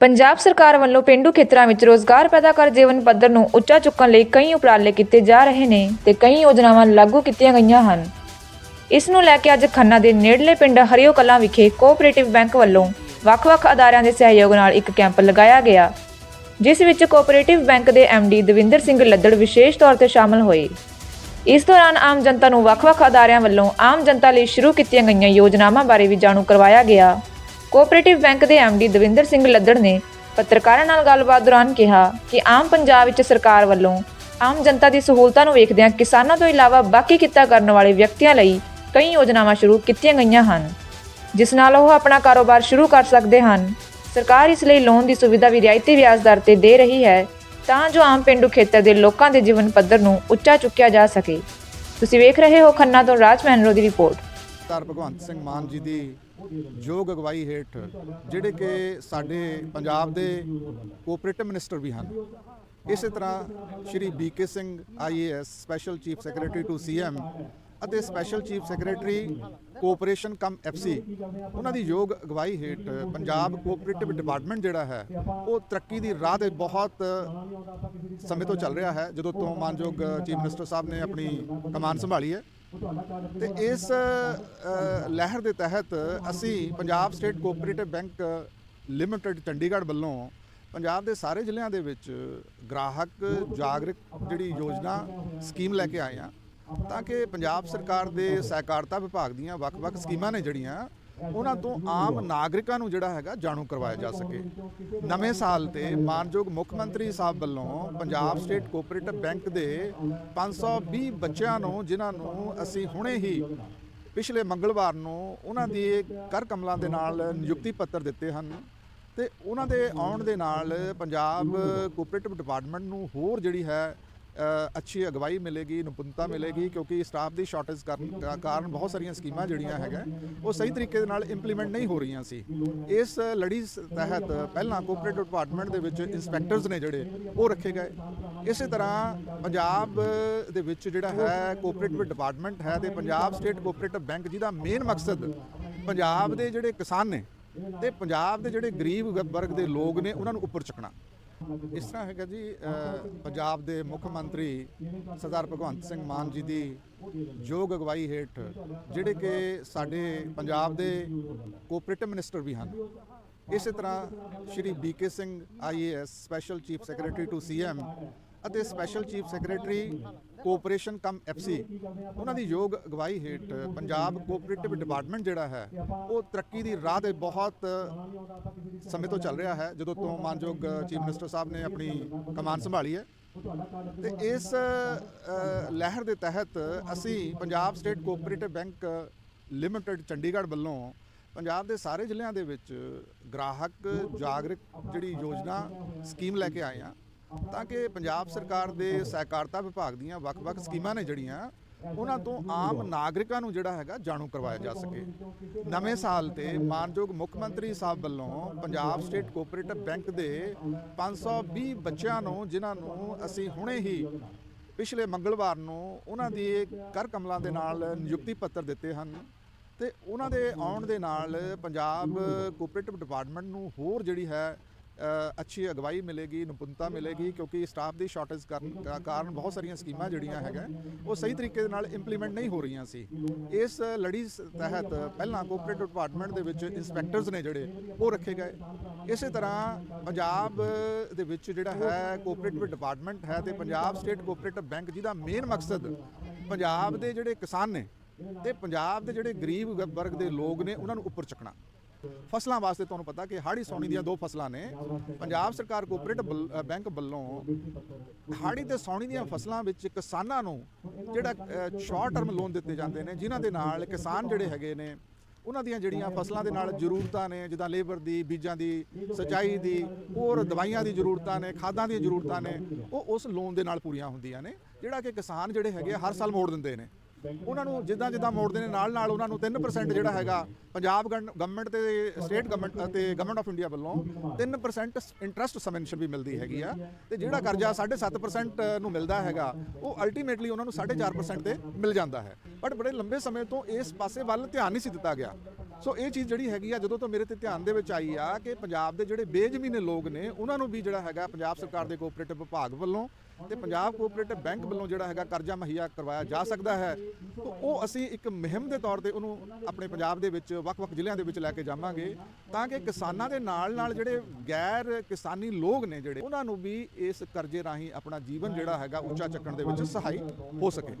ਪੰਜਾਬ ਸਰਕਾਰ ਵੱਲੋਂ ਪਿੰਡੂ ਖੇਤਰਾਂ ਵਿੱਚ ਰੋਜ਼ਗਾਰ ਪੈਦਾ ਕਰ ਜੀਵਨ ਪੱਧਰ ਨੂੰ ਉੱਚਾ ਚੁੱਕਣ ਲਈ ਕਈ ਉਪਰਾਲੇ ਕੀਤੇ ਜਾ ਰਹੇ ਨੇ ਤੇ ਕਈ ਯੋਜਨਾਵਾਂ ਲਾਗੂ ਕੀਤੀਆਂ ਗਈਆਂ ਹਨ। ਇਸ ਨੂੰ ਲੈ ਕੇ ਅੱਜ ਖੰਨਾ ਦੇ ਨੇੜਲੇ ਪਿੰਡ ਹਰਿਓ ਕਲਾਂ ਵਿਖੇ ਕੋਆਪਰੇਟਿਵ ਬੈਂਕ ਵੱਲੋਂ ਵੱਖ-ਵੱਖ ਅਦਾਰਿਆਂ ਦੇ ਸਹਿਯੋਗ ਨਾਲ ਇੱਕ ਕੈਂਪ ਲਗਾਇਆ ਗਿਆ, ਜਿਸ ਵਿੱਚ ਕੋਆਪਰੇਟਿਵ ਬੈਂਕ ਦੇ ਡੀ ਦਵਿੰਦਰ ਸਿੰਘ ਲੱਦੜ ਵਿਸ਼ੇਸ਼ ਤੌਰ ਤੇ ਸ਼ਾਮਲ ਹੋਏ। ਇਸ ਦੌਰਾਨ ਆਮ ਜਨਤਾ ਨੂੰ ਵੱਖ-ਵੱਖ ਅਦਾਰਿਆਂ ਵੱਲੋਂ ਆਮ ਜਨਤਾ ਲਈ ਸ਼ੁਰੂ ਕੀਤੀਆਂ ਗਈਆਂ ਯੋਜਨਾਵਾਂ ਬਾਰੇ ਵੀ ਜਾਣੂ ਕਰਵਾਇਆ ਗਿਆ। ਕੋਆਪਰੇਟਿਵ ਬੈਂਕ ਦੇ ਡੀ ਦਵਿੰਦਰ ਸਿੰਘ ਲੱਦੜ ਨੇ ਪੱਤਰਕਾਰਾਂ ਨਾਲ ਗੱਲਬਾਤ ਦੌਰਾਨ ਕਿਹਾ ਕਿ ਆਮ ਪੰਜਾਬ ਵਿੱਚ ਸਰਕਾਰ ਵੱਲੋਂ ਆਮ ਜਨਤਾ ਦੀ ਸਹੂਲਤਾਂ ਨੂੰ ਵੇਖਦਿਆਂ ਕਿਸਾਨਾਂ ਤੋਂ ਇਲਾਵਾ ਬਾਕੀ ਕਿੱਤਾ ਕਰਨ ਵਾਲੇ ਵਿਅਕਤੀਆਂ ਲਈ ਕਈ ਯੋਜਨਾਵਾਂ ਸ਼ੁਰੂ ਕੀਤੀਆਂ ਗਈਆਂ ਹਨ, ਜਿਸ ਨਾਲ ਉਹ ਆਪਣਾ ਕਾਰੋਬਾਰ ਸ਼ੁਰੂ ਕਰ ਸਕਦੇ ਹਨ। ਸਰਕਾਰ ਇਸ ਲਈ ਲੋਨ ਦੀ ਸੁਵਿਧਾ ਵੀ ਰਿਆਇਤੀ ਵਿਆਜ ਦਰ ਤੇ ਦੇ ਰਹੀ ਹੈ ਤਾਂ ਜੋ ਆਮ ਪਿੰਡੂ ਖੇਤਰ ਦੇ ਲੋਕਾਂ ਦੇ ਜੀਵਨ ਪੱਧਰ ਨੂੰ ਉੱਚਾ ਚੁੱਕਿਆ ਜਾ ਸਕੇ। ਤੁਸੀਂ ਵੇਖ ਰਹੇ ਹੋ ਖੰਨਾ ਤੋਂ ਰਾਜ ਮਹਿੰਦਰੋ ਦੀ ਰਿਪੋਰਟ। ਸਰਦਾਰ ਭਗਵੰਤ ਸਿੰਘ ਮਾਨ ਜੀ ਦੀ ਯੋਗ ਅਗਵਾਈ ਹੇਠ ਜਿਹੜੇ ਕਿ ਸਾਡੇ ਪੰਜਾਬ ਦੇ ਕੋਆਪਰੇਟਿਵ ਮਿਨਿਸਟਰ ਵੀ ਹਨ, ਇਸੇ ਤਰ੍ਹਾਂ Shri BK Singh IAS special chief secretary to CM ਅਤੇ special chief secretary cooperation cum FC ਉਹਨਾਂ ਦੀ ਯੋਗ ਅਗਵਾਈ ਹੇਠ ਪੰਜਾਬ ਕੋਆਪਰੇਟਿਵ ਡਿਪਾਰਟਮੈਂਟ ਜਿਹੜਾ ਹੈ, ਉਹ ਤਰੱਕੀ ਦੀ ਰਾਹ ਤੇ ਬਹੁਤ ਸਮੇਂ ਤੋਂ ਚੱਲ ਰਿਹਾ ਹੈ, ਜਦੋਂ ਤੋਂ ਮਾਨਯੋਗ ਚੀਫ ਮਿਨਿਸਟਰ ਸਾਹਿਬ ਨੇ ਆਪਣੀ ਕਮਾਨ ਸੰਭਾਲੀ ਹੈ। ਤੇ ਇਸ ਲਹਿਰ ਦੇ ਤਹਿਤ ਅਸੀਂ Punjab state cooperative bank limited Chandigarh ਵੱਲੋਂ ਪੰਜਾਬ ਦੇ ਸਾਰੇ ਜ਼ਿਲ੍ਹਿਆਂ ਦੇ ਵਿੱਚ ਗ੍ਰਾਹਕ ਜਾਗਰੂਕ ਜਿਹੜੀ ਯੋਜਨਾ ਸਕੀਮ ਲੈ ਕੇ ਆਏ ਆ ਤਾਂ ਕਿ ਪੰਜਾਬ ਸਰਕਾਰ ਦੇ ਸਹਿਕਾਰਤਾ ਵਿਭਾਗ ਦੀਆਂ ਵੱਖ-ਵੱਖ ਸਕੀਮਾਂ ਨੇ ਜਿਹੜੀਆਂ ਉਹਨਾਂ ਤੋਂ ਆਮ ਨਾਗਰਿਕਾਂ ਨੂੰ ਜਿਹੜਾ ਹੈਗਾ ਜਾਣੂ ਕਰਵਾਇਆ ਜਾ ਸਕੇ। ਨਵੇਂ ਸਾਲ ਤੇ ਮਾਨਯੋਗ ਮੁੱਖ ਮੰਤਰੀ ਸਾਹਿਬ ਵੱਲੋਂ ਪੰਜਾਬ ਸਟੇਟ ਕੋਆਪਰੇਟਿਵ ਬੈਂਕ ਦੇ 520 ਬੱਚਿਆਂ ਨੂੰ, ਜਿਨ੍ਹਾਂ ਨੂੰ ਅਸੀਂ ਹੁਣੇ ਹੀ ਪਿਛਲੇ ਮੰਗਲਵਾਰ ਨੂੰ ਉਹਨਾਂ ਦੀ ਕਰ ਕਮਲਾਂ ਦੇ ਨਾਲ ਨਿਯੁਕਤੀ ਪੱਤਰ ਦਿੱਤੇ ਹਨ ਤੇ ਉਹਨਾਂ ਦੇ ਆਉਣ ਦੇ ਨਾਲ ਪੰਜਾਬ ਕੋਆਪਰੇਟਿਵ ਡਿਪਾਰਟਮੈਂਟ ਨੂੰ ਹੋਰ ਜਿਹੜੀ ਹੈ ਅੱਛੀ ਅਗਵਾਈ ਮਿਲੇਗੀ, ਨਿਪੁੰਨਤਾ ਮਿਲੇਗੀ, ਕਿਉਂਕਿ ਸਟਾਫ ਦੀ ਸ਼ਾਰਟੇਜ ਕਾਰਨ ਕਾਰਨ ਬਹੁਤ ਸਾਰੀਆਂ ਸਕੀਮਾਂ ਜਿਹੜੀਆਂ ਹੈਗਾ, ਉਹ ਸਹੀ ਤਰੀਕੇ ਦੇ ਨਾਲ ਇੰਪਲੀਮੈਂਟ ਨਹੀਂ ਹੋ ਰਹੀਆਂ ਸੀ। ਇਸ ਲੜੀ ਸ- ਤਹਿਤ ਪਹਿਲਾਂ ਕੋਆਪਰੇਟਿਵ ਡਿਪਾਰਟਮੈਂਟ ਦੇ ਵਿੱਚ ਇਨਸਪੈਕਟਰਸ ਨੇ ਜਿਹੜੇ, ਉਹ ਰੱਖੇ ਗਏ। ਇਸੇ ਤਰ੍ਹਾਂ ਪੰਜਾਬ ਦੇ ਵਿੱਚ ਜਿਹੜਾ ਹੈ ਕੋਆਪਰੇਟਿਵ ਡਿਪਾਰਟਮੈਂਟ ਹੈ ਤੇ ਪੰਜਾਬ ਸਟੇਟ ਕੋਆਪਰੇਟਿਵ ਬੈਂਕ ਜਿਹਦਾ ਮੇਨ ਮਕਸਦ ਪੰਜਾਬ ਦੇ ਜਿਹੜੇ ਕਿਸਾਨ ਨੇ, ਤੇ ਪੰਜਾਬ ਦੇ ਜਿਹੜੇ ਗਰੀਬ ਵਰਗ ਦੇ ਲੋਕ ਨੇ, ਉਹਨਾਂ ਨੂੰ ਉੱਪਰ ਚੱਕਣਾ। ਇਸ ਤਰ੍ਹਾਂ ਹੈਗਾ ਜੀ ਪੰਜਾਬ ਦੇ ਮੁੱਖ ਮੰਤਰੀ ਸਰਦਾਰ ਭਗਵੰਤ ਸਿੰਘ ਮਾਨ ਜੀ ਦੀ ਯੋਗ ਅਗਵਾਈ ਹੇਠ ਜਿਹੜੇ ਕਿ ਸਾਡੇ ਪੰਜਾਬ ਦੇ ਕੋਆਪਰੇਟਿਵ ਮਿਨਿਸਟਰ ਵੀ ਹਨ। ਇਸੇ ਤਰ੍ਹਾਂ Shri BK Singh IAS special chief secretary to CM ਅਤੇ special chief secretary cooperation cum FC. ਉਹਨਾਂ ਦੀ ਯੋਗ ਅਗਵਾਈ ਹੇਠ ਪੰਜਾਬ ਕੋਆਪਰੇਟਿਵ ਡਿਪਾਰਟਮੈਂਟ ਜਿਹੜਾ ਹੈ, ਉਹ ਤਰੱਕੀ ਦੀ ਰਾਹ ਤੇ ਬਹੁਤ ਸਮੇਂ ਤੋਂ ਚੱਲ ਰਿਹਾ ਹੈ, ਜਦੋਂ ਤੋਂ ਮਾਨਯੋਗ ਚੀਫ ਮਿਨਿਸਟਰ ਸਾਹਿਬ ਨੇ ਆਪਣੀ ਕਮਾਨ ਸੰਭਾਲੀ ਹੈ। ਤੇ ਇਸ ਲਹਿਰ ਦੇ ਤਹਿਤ ਅਸੀਂ Punjab state cooperative bank limited Chandigarh ਵੱਲੋਂ ਪੰਜਾਬ ਦੇ ਸਾਰੇ ਜ਼ਿਲ੍ਹਿਆਂ ਦੇ ਵਿੱਚ ਗ੍ਰਾਹਕ ਜਾਗਰੂਕ ਜਿਹੜੀ ਯੋਜਨਾ ਸਕੀਮ ਲੈ ਕੇ ਆਏ ਆ ਤਾਂ ਕਿ ਪੰਜਾਬ ਸਰਕਾਰ ਦੇ ਸਹਿਕਾਰਤਾ ਵਿਭਾਗ ਦੀਆਂ ਵੱਖ-ਵੱਖ ਸਕੀਮਾਂ ਨੇ ਜਿਹੜੀਆਂ, ਉਹਨਾਂ ਤੋਂ ਆਮ ਨਾਗਰਿਕਾਂ ਨੂੰ ਜਿਹੜਾ ਹੈਗਾ ਜਾਣੂ ਕਰਵਾਇਆ ਜਾ ਸਕੇ। ਨਵੇਂ ਸਾਲ ਤੇ ਮਾਨਯੋਗ ਮੁੱਖ ਮੰਤਰੀ ਸਾਹਿਬ ਵੱਲੋਂ ਪੰਜਾਬ ਸਟੇਟ ਕੋਆਪਰੇਟਿਵ ਬੈਂਕ ਦੇ 520 ਬੱਚਿਆਂ ਨੂੰ, ਜਿਨ੍ਹਾਂ ਨੂੰ ਅਸੀਂ ਹੁਣੇ ਹੀ ਪਿਛਲੇ ਮੰਗਲਵਾਰ ਨੂੰ ਉਹਨਾਂ ਦੀ ਕਰ ਕਮਲਾਂ ਦੇ ਨਾਲ ਨਿਯੁਕਤੀ ਪੱਤਰ ਦਿੱਤੇ ਹਨ ਤੇ ਉਹਨਾਂ ਦੇ ਆਉਣ ਦੇ ਨਾਲ ਪੰਜਾਬ ਕੋਆਪਰੇਟਿਵ ਡਿਪਾਰਟਮੈਂਟ ਨੂੰ ਹੋਰ ਜਿਹੜੀ ਹੈ ਅੱਛੀ ਅਗਵਾਈ ਮਿਲੇਗੀ, ਨਿਪੁੰਨਤਾ ਮਿਲੇਗੀ, ਕਿਉਂਕਿ ਸਟਾਫ ਦੀ ਸ਼ਾਰਟੇਜ ਕਾਰਨ ਕਾ- ਕਾਰਨ ਬਹੁਤ ਸਾਰੀਆਂ ਸਕੀਮਾਂ ਜਿਹੜੀਆਂ ਹੈਗਾ, ਉਹ ਸਹੀ ਤਰੀਕੇ ਦੇ ਨਾਲ ਇੰਪਲੀਮੈਂਟ ਨਹੀਂ ਹੋ ਰਹੀਆਂ ਸੀ। ਇਸ ਲੜੀ ਸ- ਤਹਿਤ ਪਹਿਲਾਂ ਕੋਆਪਰੇਟਿਵ ਡਿਪਾਰਟਮੈਂਟ ਦੇ ਵਿੱਚ ਇਨਸਪੈਕਟਰਸ ਨੇ ਜਿਹੜੇ, ਉਹ ਰੱਖੇ ਗਏ। ਇਸੇ ਤਰ੍ਹਾਂ ਪੰਜਾਬ ਦੇ ਵਿੱਚ ਜਿਹੜਾ ਹੈ ਕੋਆਪਰੇਟਿਵ ਡਿਪਾਰਟਮੈਂਟ ਹੈ ਤੇ ਪੰਜਾਬ ਸਟੇਟ ਕੋਆਪਰੇਟਿਵ ਬੈਂਕ ਜਿਹਦਾ ਮੇਨ ਮਕਸਦ ਪੰਜਾਬ ਦੇ ਜਿਹੜੇ ਕਿਸਾਨ ਨੇ ਤੇ ਪੰਜਾਬ ਦੇ ਜਿਹੜੇ ਗਰੀਬ ਵਰਗ ਦੇ ਲੋਕ ਨੇ, ਉਹਨਾਂ ਨੂੰ ਉੱਪਰ ਚੱਕਣਾ। ਫਸਲਾਂ ਵਾਸਤੇ ਤੁਹਾਨੂੰ ਪਤਾ ਕਿ ਹਾੜੀ ਸੌਣੀ ਦੀਆਂ ਦੋ ਫਸਲਾਂ ਨੇ। ਪੰਜਾਬ ਸਰਕਾਰ ਕੋਆਪਰੇਟਿਵ ਬੈਂਕ ਵੱਲੋਂ ਹਾੜੀ ਤੇ ਸੌਣੀ ਦੀਆਂ ਫਸਲਾਂ ਵਿੱਚ ਕਿਸਾਨਾਂ ਨੂੰ ਜਿਹੜਾ ਸ਼ਾਰਟ ਟਰਮ ਲੋਨ ਦਿੱਤੇ ਜਾਂਦੇ ਨੇ ਜਿਨ੍ਹਾਂ ਦੇ ਨਾਲ ਕਿਸਾਨ ਜਿਹੜੇ ਹੈਗੇ ਨੇ ਉਹਨਾਂ ਦੀਆਂ ਜਿਹੜੀਆਂ ਫਸਲਾਂ ਦੇ ਨਾਲ ਜ਼ਰੂਰਤਾਂ ਨੇ ਜਿੱਦਾਂ ਲੇਬਰ ਦੀ ਬੀਜਾਂ ਦੀ ਸਿੰਚਾਈ ਦੀ ਹੋਰ ਦਵਾਈਆਂ ਦੀ ਜ਼ਰੂਰਤਾਂ ਨੇ ਖਾਦਾਂ ਦੀਆਂ ਜ਼ਰੂਰਤਾਂ ਨੇ ਉਹ ਉਸ ਲੋਨ ਦੇ ਨਾਲ ਪੂਰੀਆਂ ਹੁੰਦੀਆਂ ਨੇ ਜਿਹੜਾ ਕਿ ਕਿਸਾਨ ਜਿਹੜੇ ਹੈਗੇ ਆ, ਹਰ ਸਾਲ ਮੋੜ ਦਿੰਦੇ ਨੇ। ਉਹਨਾਂ ਨੂੰ ਜਿੱਦਾਂ ਜਿੱਦਾਂ ਮੋੜਦੇ ਨੇ, ਨਾਲ ਨਾਲ ਉਹਨਾਂ ਨੂੰ 3% ਜਿਹੜਾ ਹੈਗਾ ਪੰਜਾਬ ਗਵਰਨਮੈਂਟ ਤੇ ਸਟੇਟ ਗਵਰਨਮੈਂਟ ਅਤੇ ਗਵਰਨਮੈਂਟ ਆਫ ਇੰਡੀਆ ਵੱਲੋਂ 3% ਇੰਟਰਸਟ ਸਬਵੈਂਸ਼ਨ ਵੀ ਮਿਲਦੀ ਹੈਗੀ ਆ। ਤੇ ਜਿਹੜਾ ਕਰਜ਼ਾ 7.5% ਨੂੰ ਮਿਲਦਾ ਹੈਗਾ, ਉਹ ਅਲਟੀਮੇਟਲੀ ਉਹਨਾਂ ਨੂੰ 4.5% ਤੇ ਮਿਲ ਜਾਂਦਾ ਹੈ। ਬਟ ਬੜੇ ਲੰਬੇ ਸਮੇਂ ਤੋਂ ਇਸ ਪਾਸੇ ਵੱਲ ਧਿਆਨ ਨਹੀਂ ਸੀ ਦਿੱਤਾ ਗਿਆ। ਸੋ ਇਹ ਚੀਜ਼ ਜਿਹੜੀ ਹੈਗੀ ਆ, ਜਦੋਂ ਤੋਂ ਮੇਰੇ ਤੇ ਧਿਆਨ ਦੇ ਵਿੱਚ ਆਈ ਆ ਕਿ ਪੰਜਾਬ ਦੇ ਜਿਹੜੇ ਬੇਜ਼ਮੀਨੇ ਲੋਕ ਨੇ, ਉਹਨਾਂ ਨੂੰ ਵੀ ਜਿਹੜਾ ਹੈਗਾ ਪੰਜਾਬ ਸਰਕਾਰ ਦੇ ਕੋਆਪਰੇਟਿਵ ਵਿਭਾਗ ਵੱਲੋਂ ਤੇ ਪੰਜਾਬ ਕੋਆਪਰੇਟਿਵ ਬੈਂਕ ਵੱਲੋਂ ਜਿਹੜਾ ਹੈਗਾ ਕਰਜ਼ਾ ਮੁਹੱਈਆ ਕਰਵਾਇਆ ਜਾ ਸਕਦਾ ਹੈ। ਤਾਂ ਉਹ ਅਸੀਂ ਇੱਕ ਮੁਹਿੰਮ ਦੇ ਤੌਰ ਤੇ ਉਹਨੂੰ ਆਪਣੇ ਪੰਜਾਬ ਦੇ ਵਿੱਚ ਵੱਖ-ਵੱਖ ਜ਼ਿਲ੍ਹਿਆਂ ਦੇ ਵਿੱਚ ਲੈ ਕੇ ਜਾਵਾਂਗੇ ਤਾਂ ਕਿ ਕਿਸਾਨਾਂ ਦੇ ਨਾਲ-ਨਾਲ ਜਿਹੜੇ ਗੈਰ ਕਿਸਾਨੀ ਲੋਕ ਨੇ ਜਿਹੜੇ, ਉਹਨਾਂ ਨੂੰ ਵੀ ਇਸ ਕਰਜ਼ੇ ਰਾਹੀਂ ਆਪਣਾ ਜੀਵਨ ਜਿਹੜਾ ਹੈਗਾ ਉੱਚਾ ਚੱਕਣ ਦੇ ਵਿੱਚ ਸਹਾਈ ਹੋ ਸਕੇ।